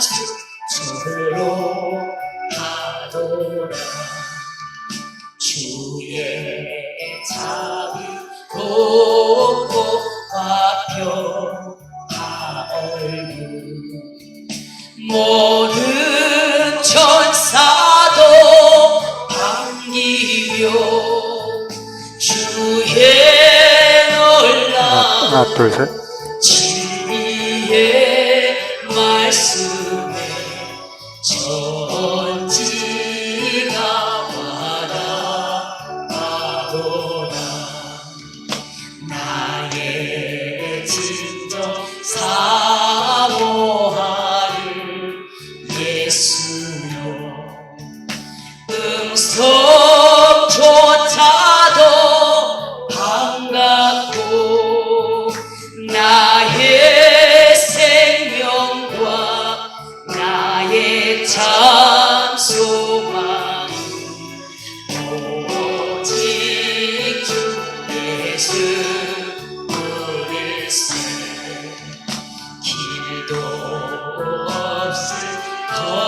주로 하도라. 주의 자비 높고 화평하 얼굴 모든 천사도 반기며 주의 놀라 주의 Oh.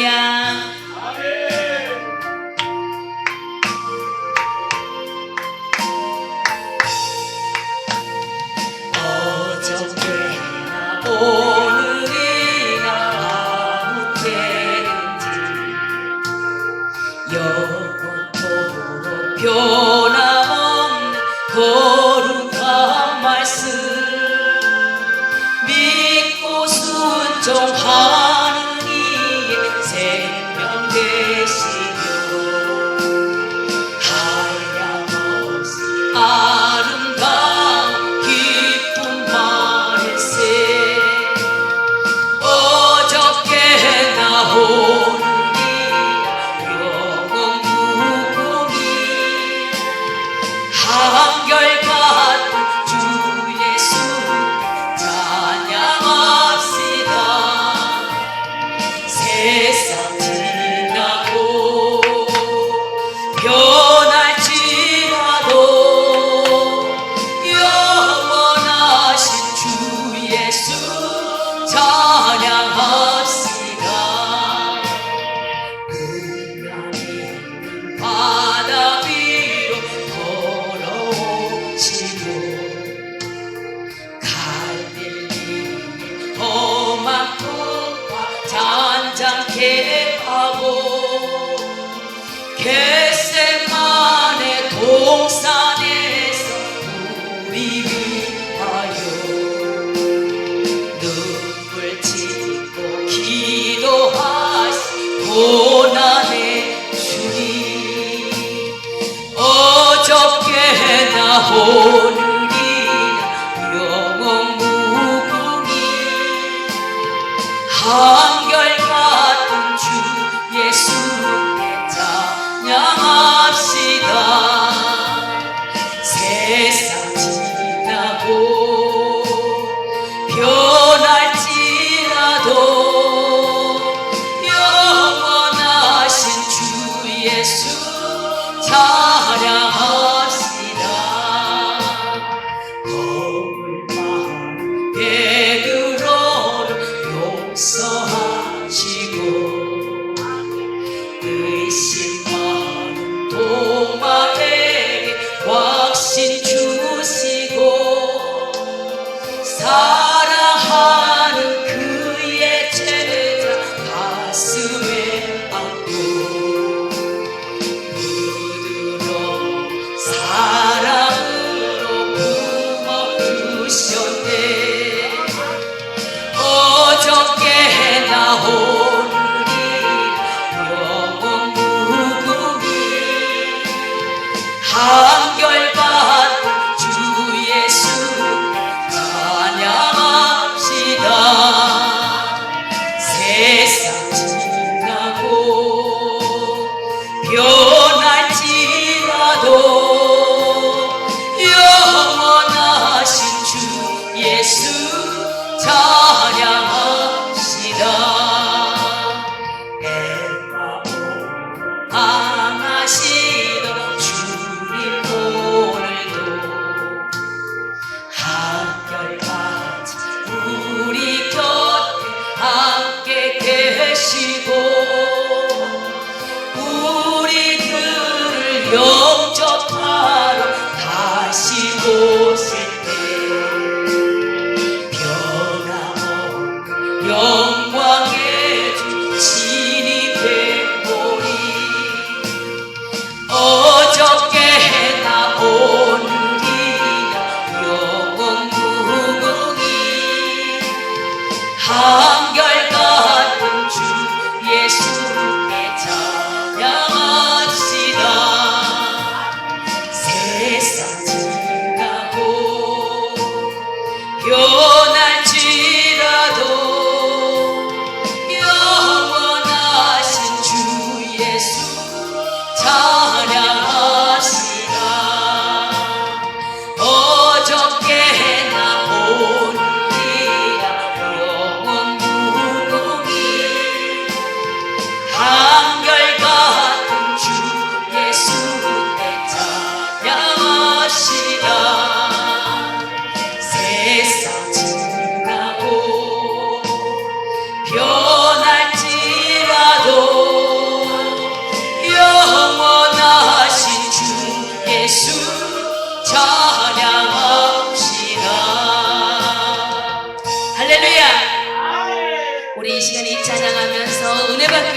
할렐루야. 어저께나 오늘이나 아무 때인지 영원토록 변함없는 거룩한 말씀 믿고 순종하 내다 오르리라 무궁히 한결같은 주 예수 trabajo.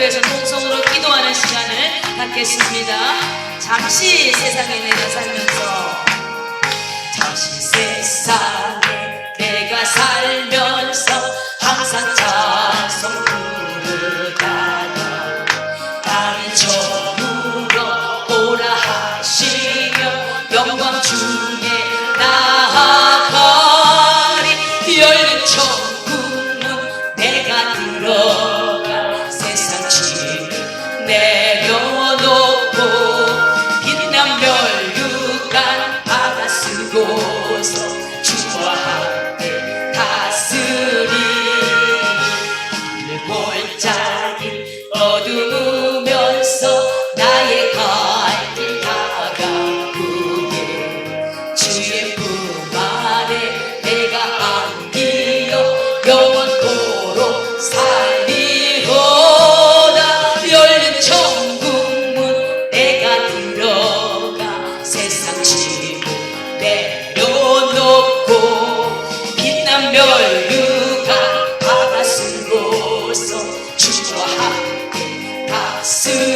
위해서 통성으로 기도하는 시간을 갖겠습니다. 잠시 세상에 내가 살면서 잠시 세상에 내가 살면서 항상 참 see.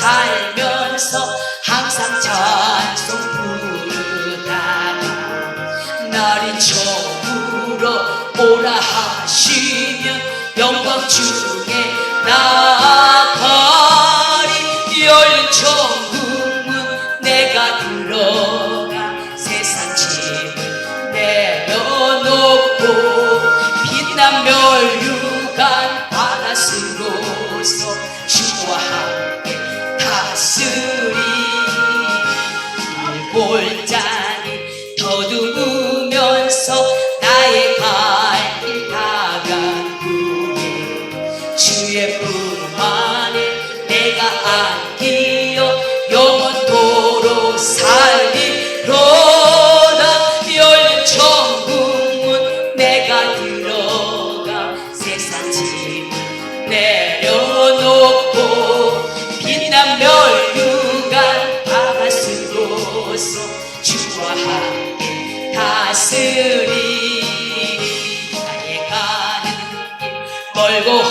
살면서 항상 찬송 부르다가 날이 처음으로 오라 하시면 영광 중에 나가리 열린 천국문 내가 들어가 세상 짐을 내려놓고 빛난 멸류관 다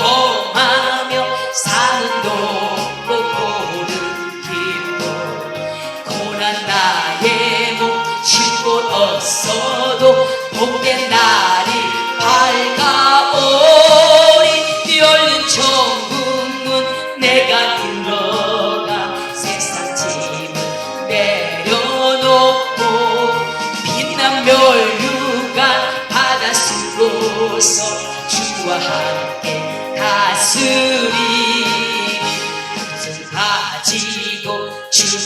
멀고 험하며 산은 높고 고른 길도 고난 나의 몸 쉴곳 없어도 복된 날이 밝아오리 열린 천국문 내가 들어가 세상 짐을 내려놓고 빛난 멸류관 바다스로서 주와 함께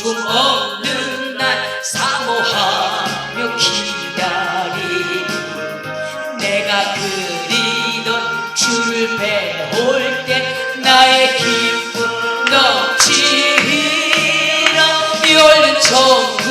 죽음 없는 날 사모하며 기다리니 내가 그리던 주를 배울 때 나의 기쁨 넘치리라 열린 천국